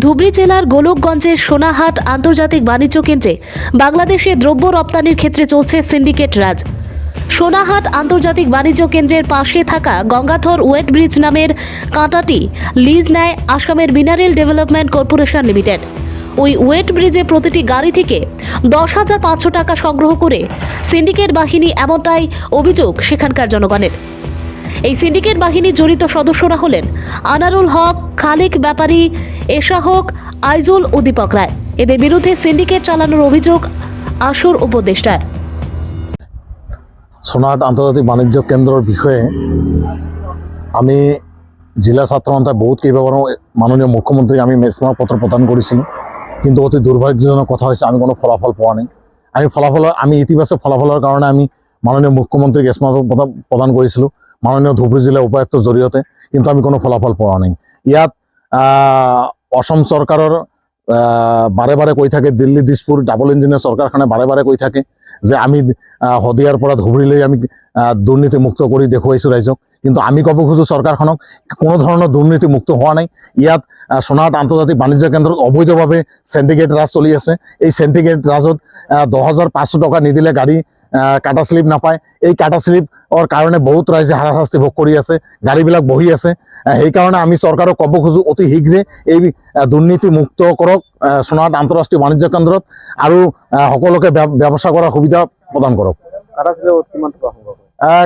ধুবড়ী জেলার গোলকগঞ্জের সোনাহাট আন্তর্জাতিক বাণিজ্য কেন্দ্রে বাংলাদেশে দ্রব্য রপ্তানির ক্ষেত্রে চলছে সিন্ডিকেট রাজ। সোনাহাট আন্তর্জাতিক বাণিজ্য কেন্দ্রের পাশে থাকা গঙ্গাধর ওয়েট ব্রিজ নামের কাঁটাটি লিজ নেয় আসামের মিনারেল ডেভেলপমেন্ট কর্পোরেশন লিমিটেড। ওই ওয়েট ব্রিজে প্রতিটি গাড়ি থেকে দশ হাজার পাঁচশো টাকা সংগ্রহ করে সিন্ডিকেট বাহিনী এমনটাই অভিযোগ সেখানকার জনগণের। এই সিন্ডিকেট বাহিনীর জড়িত সদস্যরা হলেন আনারুল হক, খালিক ব্যাপারী এশা হক, আইজুল ও দীপক রায়। এদের বিরুদ্ধে সিন্ডিকেট চালানোর অভিযোগ আসুর উপদেষ্টার। সোনাহাট আন্তর্জাতিক বাণিজ্য কেন্দ্ৰৰ বিষয়ে আমি জিলা ছাত্ৰ সন্থাই বহুত কেইবাবাৰো মাননীয় মুখ্যমন্ত্ৰীক আমি স্মাৰক পত্ৰ প্ৰদান কৰিছিলোঁ কিন্তু অতি দুৰ্ভাগ্যজনক কথা হৈছে আমি কোনো ফলাফল পোৱা নাই। আমি ফলাফল, আমি ইতিবাচক ফলাফলৰ কাৰণে আমি মাননীয় মুখ্যমন্ত্ৰীক পত্ৰ প্ৰদান কৰিছিলোঁ মাননীয় ধুবুৰী জিলা উপায়ুক্তৰ জৰিয়তে কিন্তু আমি কোনো ফলাফল পোৱা নাই। ইয়াত অসম চৰকাৰৰ বাৰে বাৰে কৈ থাকে, দিল্লী, দিছপুৰ ডাবল ইঞ্জিনিয়াৰ চৰকাৰখনে বাৰে বাৰে কৈ থাকে যে আমি শদিয়াৰ পৰা ধুবুৰীলৈ আমি দুৰ্নীতিমুক্ত কৰি দেখুৱাইছোঁ ৰাইজক। কিন্তু আমি ক'ব খোজোঁ চৰকাৰখনক, কোনো ধৰণৰ দুৰ্নীতিমুক্ত হোৱা নাই। ইয়াত সোনাহাট আন্তৰ্জাতিক বাণিজ্য কেন্দ্ৰত অবৈধভাৱে চেণ্টিগেট ৰাজ চলি আছে। এই চেণ্টিগেট ৰাজত দহ হাজাৰ পাঁচশো টকা নিদিলে গাড়ী কাটা স্লিপ নাপায়। এই কাটা স্লিপৰ কাৰণে বহুত ৰাইজে হাৰাশাস্তি ভোগ কৰি আছে গাড়ীবিলাক বহি আছে। সেইকাৰণে আমি চৰকাৰক ক'ব খোজোঁ অতি শীঘ্ৰে এই দুৰ্নীতিমুক্ত কৰক সোনাহাট আন্তঃৰাষ্ট্ৰীয় বাণিজ্য কেন্দ্ৰত আৰু সকলোকে ব্য- ব্যৱস্থা কৰাৰ সুবিধা প্ৰদান কৰক। কাটা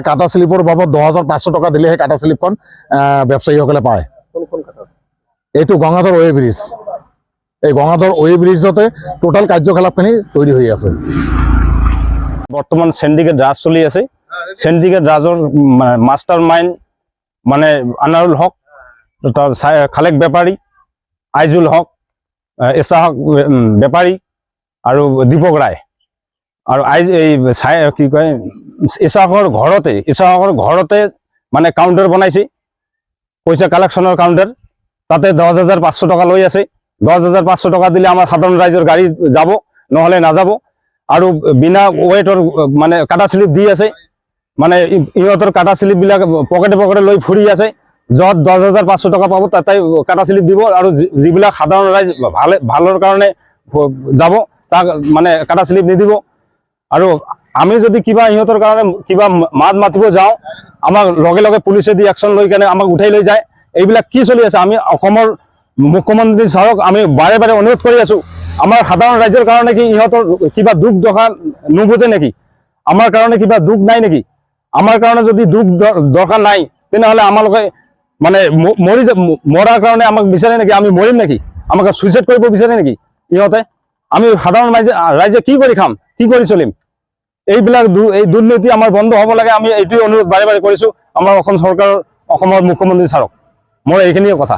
কাটা স্লিপৰ বাবদ দহ হাজাৰ পাঁচশো টকা দিলেহে কাটা স্লিপখন আহ, ব্যৱসায়ীসকলে পায়। কাটা? এইটো গঙাধৰ ৱে ব্ৰিজ। এই গঙাধৰ ৱে ব্ৰিজতে টোটাল কাৰ্যকলাপখিনি তৈরি হৈ আছে। বর্তমান সিন্ডিকেট রাজ চলি আছে। সিন্ডিকেট রাজৰ মাষ্টাৰ মাইণ্ড মানে আনাৰুল হক খালেক বেপাৰী, আইজুল হক এছা হক বেপাৰী আৰু দীপক ৰায়। আৰু আইজ এই চাই, কি কয় ইছাহকৰ ঘৰতে ইছাহকৰ ঘৰতে মানে কাউণ্টাৰ বনাইছে। পইচা কালেকশ্যনৰ কাউণ্টাৰ তাতে দহ হাজাৰ পাঁচশো টকা লৈ আছে। দহ হাজাৰ পাঁচশো টকা দিলে আমাৰ সাধাৰণ ৰাইজৰ গাড়ী যাব, নহ'লে নাযাব। আৰু বিনা ৱেটৰ মানে কাটা স্লিপ দি আছে। মানে ইহঁতৰ কাটা স্লিপ বিলাক পকেটে পকেটে লৈ ফুৰি আছে। য'ত দহ হাজাৰ পাঁচশো টকা পাব, তাতে কাটা স্লিপ দিব আৰু যিবিলাক সাধাৰণ ৰাইজ ভালে, ভালৰ কাৰণে যাব, তাক মানে কাটা স্লিপ নিদিব। আৰু আমি যদি কিবা ইহঁতৰ কাৰণে কিবা মাত মাতিব যাওঁ, আমাক লগে লগে পুলিচে দি একশ্যন লৈ কেনে আমাক উঠাই লৈ যায়। এইবিলাক কি চলি আছে? আমি অসমৰ মুখ্যমন্ত্ৰী ছাৰক আমি বাৰে বাৰে অনুৰোধ কৰি আছো। আমাৰ সাধাৰণ ৰাইজৰ কাৰণে কি ইহঁতৰ কিবা দুখ দশা নুবুজে নেকি? আমাৰ কাৰণে কিবা দুখ নাই নেকি? আমাৰ কাৰণে যদি দুখ দৰকাৰ নাই, তেনেহ'লে আমালোকে মানে মৰি মৰাৰ কাৰণে আমাক বিচাৰে নেকি? আমি মৰিম নেকি? আমাক চুইচাইড কৰিব বিচাৰে নেকি? ইহঁতে, আমি সাধাৰণ ৰাইজে ৰাইজে কি কৰি খাম? কি কৰি চলিম? এইবিলাক এই দুৰ্নীতি আমাৰ বন্ধ হ'ব লাগে, আমি এইটোৱে অনুৰোধ বাৰে বাৰে কৰিছো। আমাৰ অসম চৰকাৰৰ অসমৰ মুখ্যমন্ত্ৰী ছাৰক মোৰ এইখিনিয়ে কথা।